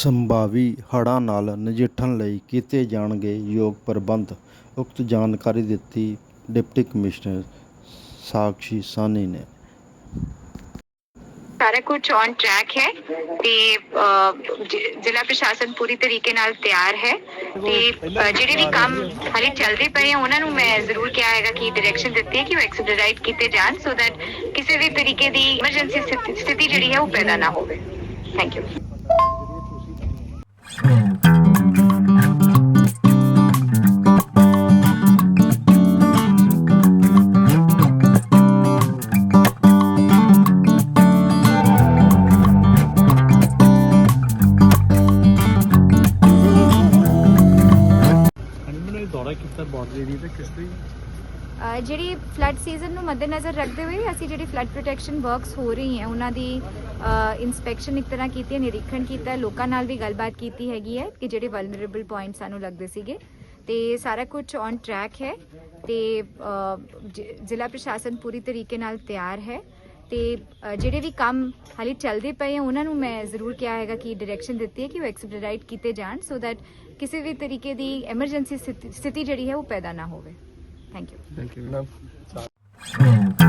ਸੰਭਾਵੀ ਹੜ੍ਹਾਂ ਨਾਲ ਨਜਿੱਠਣ ਲਈ ਕੀਤੇ ਜਾਣਗੇ ਯੋਗ ਪ੍ਰਬੰਧ ਉਕਤ ਜਾਣਕਾਰੀ ਦਿੱਤੀ ਡਿਪਟੀ ਕਮਿਸ਼ਨਰ ਸਾਕਸ਼ੀ ਸਾਨੀ ਨੇ। ਸਾਰਾ ਕੁਝ ਔਨ ਟਰੈਕ ਹੈ ਤੇ ਅਹ, ਜ- ਜ਼ਿਲ੍ਹਾ ਪ੍ਰਸ਼ਾਸਨ ਪੂਰੀ ਤਰੀਕੇ ਨਾਲ ਤਿਆਰ ਹੈ ਤੇ ਅਹ, ਜਿਹੜੇ ਵੀ ਕੰਮ ਹਾਲੇ ਚੱਲਦੇ ਪਏ ਆ ਉਹਨਾਂ ਨੂੰ ਮੈਂ ਜ਼ਰੂਰ ਕਿਹਾ ਹੈਗਾ ਕਿ ਡਾਇਰੈਕਸ਼ਨ ਦਿੱਤੀ ਹੈ ਕਿ ਉਹ ਐਕਸਪੀਡਾਈਟ ਕੀਤੇ ਜਾਣ ਸੋ ਦੈਟ ਕਿਸੇ ਵੀ ਤਰੀਕੇ ਦੀ ਐਮਰਜੈਂਸੀ ਸਥਿਤੀ ਜਿਹੜੀ ਹੈ ਉਹ ਪੈਦਾ ਨਾ ਹੋਵੇ। ਥੈਂਕ ਯੂ ਦੌਰਾ ਕੀਤਾ ਬਾਰਡਰ ਏਰੀਆ ਤੇ ਕਿਸ ਤਰ੍ਹਾਂ? ਜਿਹੜੀ ਫਲੱਡ ਸੀਜ਼ਨ ਨੂੰ ਮੱਦੇਨਜ਼ਰ ਰੱਖਦੇ ਹੋਏ ਅਸੀਂ ਜਿਹੜੀ ਫਲੱਡ ਪ੍ਰੋਟੈਕਸ਼ਨ ਵਰਕਸ ਹੋ ਰਹੀ ਹੈ, ਉਹਨਾਂ ਦੀ ਇਨਸਪੈਕਸ਼ਨ ਇੱਕ ਤਰ੍ਹਾਂ ਕੀਤੀ ਹੈ, ਨਿਰੀਖਣ ਕੀਤਾ ਲੋਕਾਂ ਨਾਲ ਵੀ ਗੱਲਬਾਤ ਕੀਤੀ ਹੈਗੀ ਹੈ ਕਿ ਜਿਹੜੇ ਵਲਨਰੇਬਲ ਪੁਆਇੰਟ ਸਾਨੂੰ ਲੱਗਦੇ ਸੀਗੇ। ਤੇ ਸਾਰਾ ਕੁਝ ਔਨ ਟਰੈਕ ਹੈ ਤੇ ਜ਼ਿਲ੍ਹਾ ਪ੍ਰਸ਼ਾਸਨ ਪੂਰੀ ਤਰੀਕੇ ਨਾਲ ਤਿਆਰ ਹੈ। ਤੇ ਜਿਹੜੇ ਵੀ ਕੰਮ ਹਾਲੇ ਚੱਲਦੇ ਪਏ ਆ ਉਹਨਾਂ ਨੂੰ ਮੈਂ ਜ਼ਰੂਰ ਕਿਹਾ ਹੈਗਾ ਕਿ ਡਾਇਰੈਕਸ਼ਨ ਦਿੱਤੀ ਹੈ ਕਿ ਉਹ ਐਕਸਪੀਡਾਈਟ ਕੀਤੇ ਜਾਣ ਸੋ ਦੈਟ ਕਿਸੇ ਵੀ ਤਰੀਕੇ ਦੀ ਐਮਰਜੈਂਸੀ ਸਥਿਤੀ ਜਿਹੜੀ ਹੈ ਉਹ ਪੈਦਾ ਨਾ ਹੋਵੇ। Thank you thank you